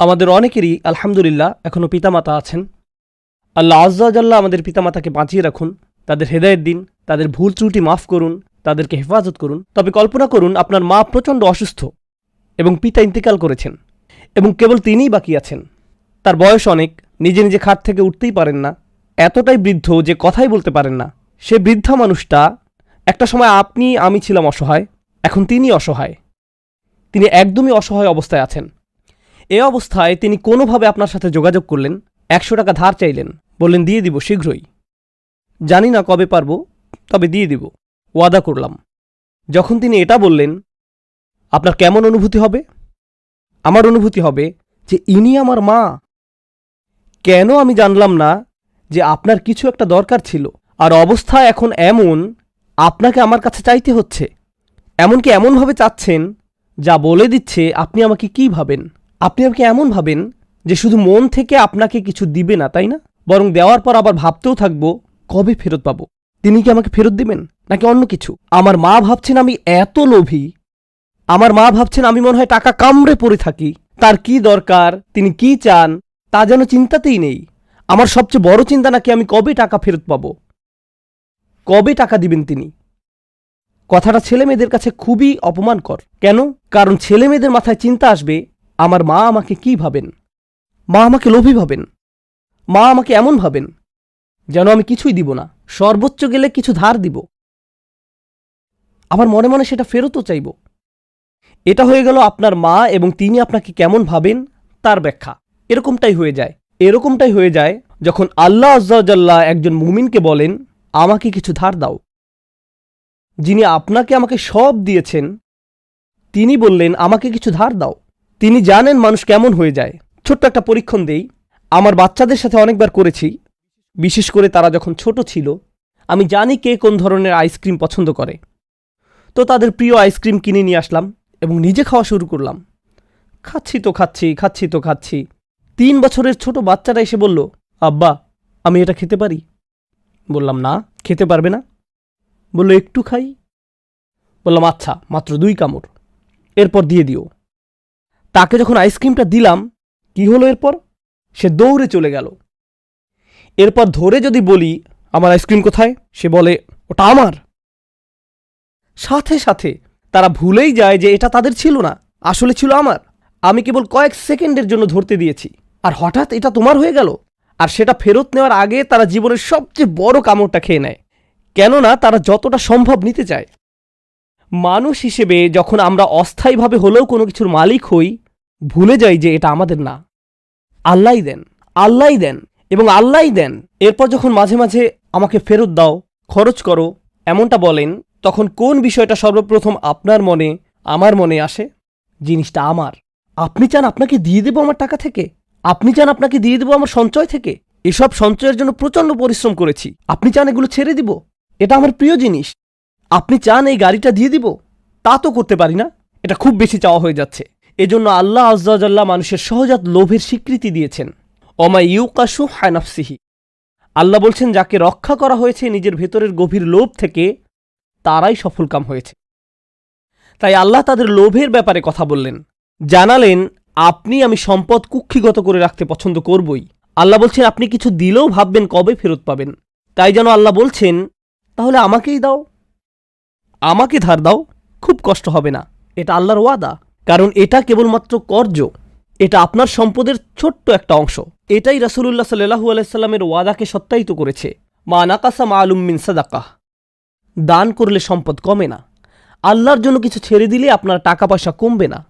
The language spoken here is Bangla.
আমাদের অনেকেরই, আলহামদুলিল্লাহ এখনও পিতামাতা আছেন। আল্লাহ আজ্জাল্লাহ আমাদের পিতামাতাকে বাঁচিয়ে রাখুন, তাদের হেদায়েত দিন, তাদের ভুল ত্রুটি মাফ করুন, তাদেরকে হেফাজত করুন। তবে কল্পনা করুন, আপনার মা প্রচণ্ড অসুস্থ এবং পিতা ইন্তেকাল করেছেন এবং কেবল তিনিই বাকি আছেন। তার বয়স অনেক, নিজে নিজে খাট থেকে উঠতেই পারেন না, এতটাই বৃদ্ধ যে কথাই বলতে পারেন না। সে বৃদ্ধা মানুষটা, একটা সময় আপনি, আমি ছিলাম অসহায়, এখন তিনি অসহায়। তিনি একদমই অসহায় অবস্থায় আছেন। এ অবস্থায় তিনি কোনোভাবে আপনার সাথে যোগাযোগ করলেন, একশো টাকা ধার চাইলেন, বললেন, দিয়ে দিব শীঘ্রই। জানি না কবে পারব, তবে দিয়ে দিব। ওয়াদা করলাম। যখন তিনি এটা বললেন, আপনার কেমন অনুভূতি হবে? আমার অনুভূতি হবে যে ইনি আমার মা। কেন আমি জানলাম না যে আপনার কিছু একটা দরকার ছিল, আর অবস্থা এখন এমন, আপনাকে আমার কাছে চাইতে হচ্ছে। এমনকি এমনভাবে চাচ্ছেন, যা বলে দিচ্ছে আপনি আমাকে কি ভাবেন? আপনি আমাকে এমন ভাবেন যে শুধু মন থেকে আপনাকে কিছু দিবে না, তাই না? বরং দেওয়ার পর আবার ভাবতেও থাকব, কবে ফেরত পাবো? তিনি কি আমাকে ফেরত দিবেন, নাকি অন্য কিছু? আমার মা ভাবছেন আমি এত লোভী। আমার মা ভাবছেন আমি মনে হয় টাকা কামড়ে পড়ে থাকি। তার কি দরকার, তিনি কি চান, তা যেন চিন্তাতেই নেই। আমার সবচেয়ে বড় চিন্তা নাকি আমি কবে টাকা ফেরত পাবো? কবে টাকা দিবেন তিনি? কথাটা ছেলে মেয়েদের কাছে খুবই অপমানকর। কেন? কারণ ছেলে মেয়েদের মাথায় চিন্তা আসবে আমার মা আমাকে কি ভাবেন? মা আমাকে লোভী ভাবেন। মা আমাকে এমন ভাবেন, যেন আমি কিছুই দিব না, সর্বোচ্চ গেলে কিছু ধার দিব। আবার মনে মনে সেটা ফেরতও চাইব। এটা হয়ে গেল আপনার মা এবং তিনি আপনাকে কেমন ভাবেন, তার ব্যাখ্যা। এরকমটাই হয়ে যায়। এরকমটাই হয়ে যায় যখন আল্লাহ আজ্জাল্লাহ একজন মুমিনকে বলেন, আমাকে কিছু ধার দাও। যিনি আপনাকে আমাকে সব দিয়েছেন, তিনি বললেন, আমাকে কিছু ধার দাও। তিনি জানেন মানুষ কেমন হয়ে যায়। ছোট্ট একটা পরীক্ষণ দেই। আমার বাচ্চাদের সাথে অনেকবার করেছি। বিশেষ করে তারা যখন ছোট ছিল, আমি জানি কে কোন ধরনের আইসক্রিম পছন্দ করে। তো তাদের প্রিয় আইসক্রিম কিনে নিয়ে আসলাম এবং নিজে খাওয়া শুরু করলাম। খাচ্ছি তো খাচ্ছি খাচ্ছি তো খাচ্ছি। তিন বছরের ছোট বাচ্চাটা এসে বলল, আব্বা, আমি এটা খেতে পারি? বললাম, না, খেতে পারবে না। বলল, একটু খাই? বললাম আচ্ছা মাত্র দুই কামড়। এরপর দিয়ে দিও। তাকে যখন আইসক্রিমটা দিলাম, কি হলো এরপর? সে দৌড়ে চলে গেল। এরপর ধরে যদি বলি, আমার আইসক্রিম কোথায়? সে বলে, ওটা আমার। সাথে সাথে তারা ভুলেই যায় যে এটা তাদের ছিল না, আসলে ছিল আমার। আমি কেবল কয়েক সেকেন্ডের জন্য ধরতে দিয়েছি, আর হঠাৎ এটা তোমার হয়ে গেল। আর সেটা ফেরত নেওয়ার আগে তারা জীবনের সবচেয়ে বড় কামড়টা খেয়ে নেয়। কেননা তারা যতটা সম্ভব নিতে চায়। মানুষ হিসেবে যখন আমরা অস্থায়ীভাবে হলেও কোনো কিছুর মালিক হই, ভুলে যাই যে এটা আমাদের না। আল্লাহই দেন আল্লাহই দেন এবং আল্লাহই দেন। এরপর যখন মাঝে মাঝে আমাকে ফেরত দাও, খরচ করো, এমনটা বলেন, তখন কোন বিষয়টা সর্বপ্রথম আপনার মনে, আমার মনে আসে? জিনিসটা আমার। আপনি চান আপনাকে দিয়ে দেবো আমার টাকা থেকে? আপনি চান আপনাকে দিয়ে দেবো আমার সঞ্চয় থেকে? এসব সঞ্চয়ের জন্য প্রচণ্ড পরিশ্রম করেছি। আপনি চান এগুলো ছেড়ে দিব? এটা আমার প্রিয় জিনিস। আপনি চান এই গাড়িটা দিয়ে দিব? তা তো করতে পারি না। এটা খুব বেশি চাওয়া হয়ে যাচ্ছে। এজন্য আল্লাহ আজ্জাল্লাহ মানুষের সহজাত লোভের স্বীকৃতি দিয়েছেন। অমা ইউকাশু হানাফসিহি। আল্লাহ বলছেন, যাকে রক্ষা করা হয়েছে নিজের ভেতরের গভীর লোভ থেকে, তারাই সফলকাম হয়েছে। তাই আল্লাহ তাদের লোভের ব্যাপারে কথা বললেন। জানালেন, আপনি আমি সম্পদ কুক্ষিগত করে রাখতে পছন্দ করবই। আল্লাহ বলছেন, আপনি কিছু দিলেও ভাববেন কবে ফেরত পাবেন। তাই যেন আল্লাহ বলছেন, তাহলে আমাকেই দাও। আমাকে ধার দাও, খুব কষ্ট হবে না। এটা আল্লাহর ওয়াদা। কারণ এটা কেবলমাত্র কর্য এটা আপনার সম্পদের ছোট্ট একটা অংশ। এটাই রাসুলুল্লাহ সাল্লাহু আলাইস্লামের ওয়াদাকে সত্যায়িত করেছে। মা নাকাসা মা আলুম মিন সাদাকাহ। দান করলে সম্পদ কমে না। আল্লাহর জন্য কিছু ছেড়ে দিলে আপনার টাকা পয়সা কমবে না।